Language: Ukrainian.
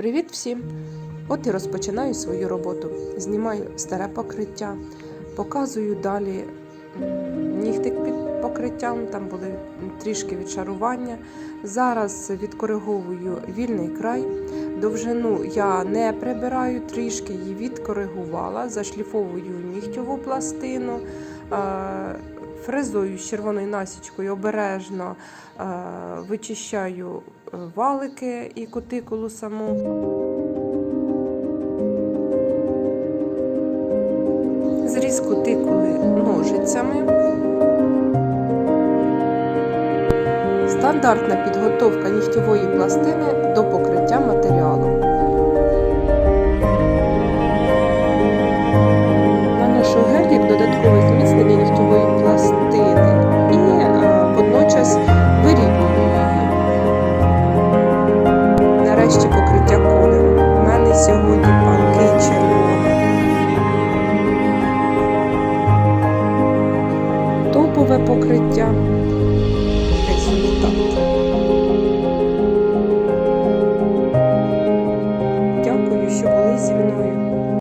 Привіт всім! От і розпочинаю свою роботу. Знімаю старе покриття, показую далі нігтик під покриттям, там були трішки відшарування. Зараз відкориговую вільний край. Довжину я не прибираю, трішки її відкоригувала, зашліфовую нігтьову пластину, е, фрезою з червоною насічкою обережно е, вичищаю валики і кутикулу саму. Зріз кутикули ножицями. Стандартна підготовка нігтєвої пластини до покриття Нарешті покриття кольору. У мене сьогодні панки червоні. Топове покриття.